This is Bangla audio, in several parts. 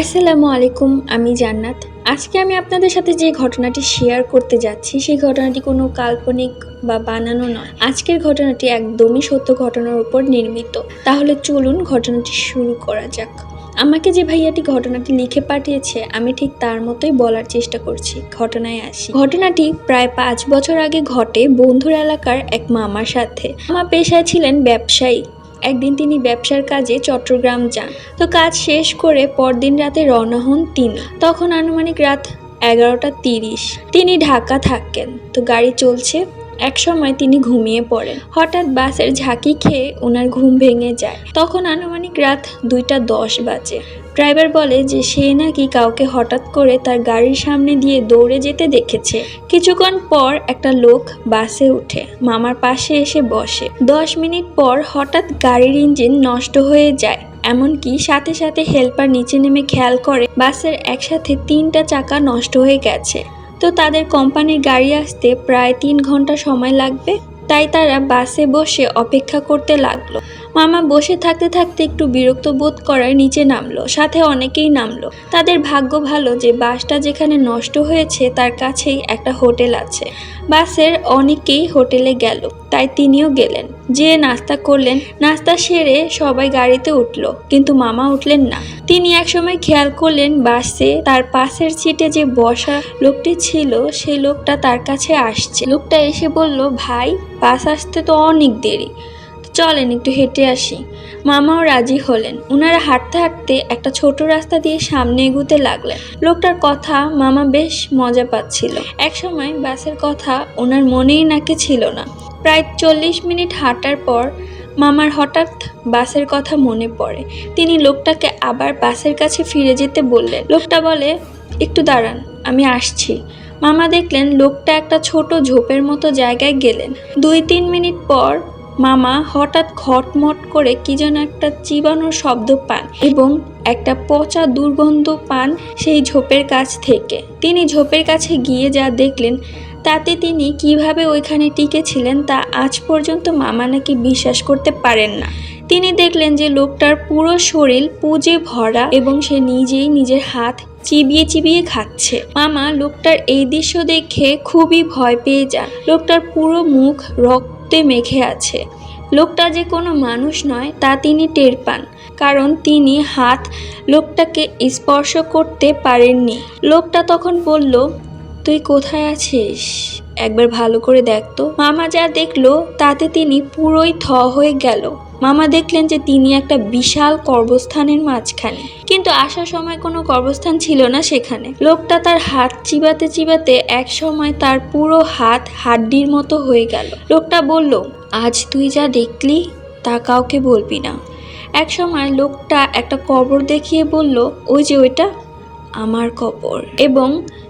আসসালামু আলাইকুম, আমি জান্নাত। আজকে আমি আপনাদের সাথে যে ঘটনাটি শেয়ার করতে যাচ্ছি, সেই ঘটনাটি কোনো কাল্পনিক বা বানানো নয়। আজকের ঘটনাটি একদমই সত্য ঘটনার উপর নির্মিত। তাহলে চলুন ঘটনাটি শুরু করা যাক। আমাকে যে ভাইয়াটি ঘটনাটি লিখে পাঠিয়েছে, আমি ঠিক তার মতোই বলার চেষ্টা করছি। ঘটনায় আসি। ঘটনাটি প্রায় পাঁচ বছর আগে ঘটে বন্ধুর এলাকার এক মামার সাথে। আমার পেশায় ছিলেন ব্যবসায়ী। একদিন তিনি ব্যবসার কাজে চট্টগ্রাম যান। তো কাজ শেষ করে পরদিন রাতে রওনা হন তিনি তখন আনুমানিক রাত এগারোটা তিরিশ। তিনি ঢাকা থাকেন। তো গাড়ি চলছে। এক সময় তিনি ঘুমিয়ে পড়েন। হঠাৎ বাসের ঝাঁকি খেয়ে ওনার ঘুম ভেঙে যায়। তখন আনুমানিক রাত দুইটা দশ বাজে। ড্রাইভার বলে যে সে নাকি কাউকে হঠাৎ করে তার গাড়ির সামনে দিয়ে দৌড়ে যেতে দেখেছে। কিছুক্ষণ পর একটা লোক বাসে উঠে। মামার পাশে এসে বসে। দশ মিনিট পর হঠাৎ গাড়ির ইঞ্জিন নষ্ট হয়ে যায়। এমনকি সাথে সাথে হেল্পার নিচে নেমে খেয়াল করে, বাসের একসাথে তিনটা চাকা নষ্ট হয়ে গেছে। তো তাদের কোম্পানির গাড়ি আসতে প্রায় তিন ঘণ্টা সময় লাগবে? তাই তারা বাসে বসে অপেক্ষা করতে লাগল। মামা বসে থাকতে থাকতে একটু বিরক্ত বোধ করায় নিচে নামলো, সাথে অনেকেই নামলো। তাদের ভাগ্য ভালো যে বাসটা যেখানে নষ্ট হয়েছে তার কাছেই একটা হোটেল আছে। বাসের অনেকেই হোটেলে গেল, তাই তিনিও গেলেন। যে নাস্তা করলেন, নাস্তা সেরে সবাই গাড়িতে উঠল, কিন্তু মামা উঠলেন না। তিনি একসময় খেয়াল করলেন বাসে তার পাশের সিটে যে বসা লোকটি ছিল, সেই লোকটা তার কাছে আসছে। লোকটা এসে বলল, ভাই, বাস আসতে তো অনেক দেরি। চলেন একটু হেঁটে আসি। মামাও রাজি হলেন। ওনারা হাঁটতে হাঁটতে একটা ছোট রাস্তা দিয়ে সামনে এগুতে লাগলেন। লোকটার কথা মামা বেশ মজা পাচ্ছিল। একসময় বাসের কথা ওনার মনেই নাকি ছিল না। প্রায় চল্লিশ মিনিট হাঁটার পর মামার হঠাৎ বাসের কথা মনে পড়ে। তিনি লোকটাকে আবার বাসের কাছে ফিরে যেতে বললেন। লোকটা বলে, একটু দাঁড়ান, আমি আসছি। মামা দেখলেন লোকটা একটা ছোট ঝোপের মতো জায়গায় গেলেন। দুই তিন মিনিট পর মামা হঠাৎ খটমট করে কি যেন একটা চিবানোর শব্দ পান এবং একটা পচা দুর্গন্ধ পান সেই ঝোপের কাছ থেকে। তিনি ঝোপের কাছে গিয়ে যা দেখলেন, তাতে তিনি কীভাবে ওইখানে টিকেছিলেন তা আজ পর্যন্ত মামা নাকি বিশ্বাস করতে পারেন না। তিনি দেখলেন যে লোকটার পুরো শরীর পুজে ভরা এবং সে নিজেই নিজের হাত চিবিয়ে চিবিয়ে খাচ্ছে। মামা লোকটার এই দৃশ্য দেখে খুবই ভয় পেয়ে যান। লোকটার পুরো মুখ রক্তে মেখে আছে। লোকটা যে কোনো মানুষ নয়, তা তিনি টের পান, কারণ তিনি হাত লোকটাকে স্পর্শ করতে পারেননি। লোকটা তখন বলল, তুই কোথায় আছিস? একবার ভালো করে দেখতো মামা যা দেখল, তাতে তিনি পুরোই থ হয়ে গেল। মামা দেখলেন যে তিনি একটা বিশাল কর্মস্থানের মাঝখানে। কিন্তু আসার সময় কোনো কর্মস্থান ছিল না সেখানে। লোকটা তার হাত চিবাতে চিবাতে এক সময় তার পুরো হাত হাড্ডির মতো হয়ে গেল। লোকটা বলল, আজ তুই যা দেখলি, তা কাউকে বলবি না। এক সময় লোকটা একটা কবর দেখিয়ে বলল, ওই যে ওইটা, আমার কবর। এবং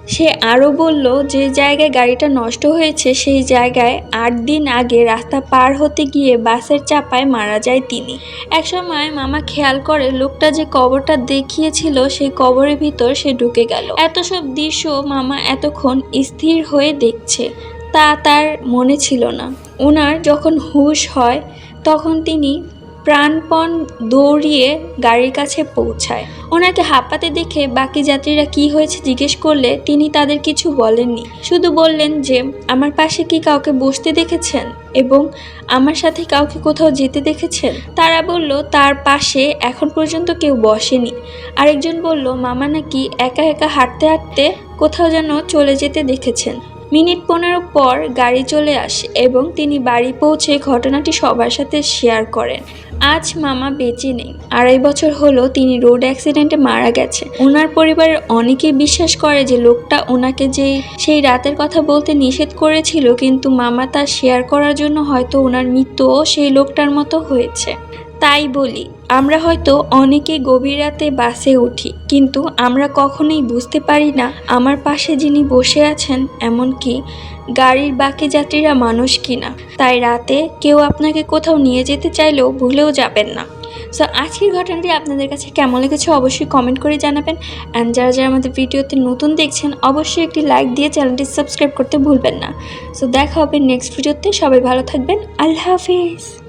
সে আরও বলল, যে জায়গায় গাড়িটা নষ্ট হয়েছে, সেই জায়গায় আট দিন আগে রাস্তা পার হতে গিয়ে বাসের চাপায় মারা যায় তিনি। একসময় মামা খেয়াল করে, লোকটা যে কবরটা দেখিয়েছিল, সেই কবরের ভিতর সে ঢুকে গেল। এত সব দৃশ্য মামা এতক্ষণ স্থির হয়ে দেখছে, তা তার মনে ছিল না। ওনার যখন হুশ হয়, তখন তিনি প্রাণপণ দৌড়িয়ে গাড়ির কাছে পৌঁছায়। ওনাকে হাঁপাতে দেখে বাকি যাত্রীরা কি হয়েছে জিজ্ঞেস করলে তিনি তাদের কিছু বলেননি। শুধু বললেন যে, আমার পাশে কি কাউকে বসতে দেখেছেন এবং আমার সাথে কাউকে কোথাও যেতে দেখেছেন? তারা বলল, তার পাশে এখন পর্যন্ত কেউ বসেনি। আরেকজন বলল, মামা নাকি একা একা হাঁটতে হাঁটতে কোথাও যেন চলে যেতে দেখেছেন। মিনিট পনেরো পর গাড়ি চলে আসে এবং তিনি বাড়ি পৌঁছে ঘটনাটি সবার সাথে শেয়ার করেন। আজ মামা বেঁচে নেই। আড়াই বছর হলো তিনি রোড অ্যাক্সিডেন্টে মারা গেছে। ওনার পরিবারের অনেকেই বিশ্বাস করে যে লোকটা ওনাকে যে সেই রাতের কথা বলতে নিষেধ করেছিল, কিন্তু মামা তা শেয়ার করার জন্য হয়তো ওনার মৃত্যুও সেই লোকটার মতো হয়েছে। তাই বলি, আমরা হয়তো অনেকে গভীর রাতে বাসে উঠি, কিন্তু আমরা কখনোই বুঝতে পারি না আমার পাশে যিনি বসে আছেন এমনকি গাড়ির বাকি যাত্রীরা মানুষ কিনা। তাই রাতে কেউ আপনাকে কোথাও নিয়ে যেতে চাইলেও ভুলেও যাবেন না। সো আজকের ঘটনাটি আপনাদের কাছে কেমন লেগেছে অবশ্যই কমেন্ট করে জানাবেন। অ্যান্ড যারা যারা আমাদের ভিডিওতে নতুন দেখছেন, অবশ্যই একটি লাইক দিয়ে চ্যানেলটি সাবস্ক্রাইব করতে ভুলবেন না। সো দেখা হবে নেক্সট ভিডিওতে সবাই ভালো থাকবেন। আল্লাহ হাফিজ।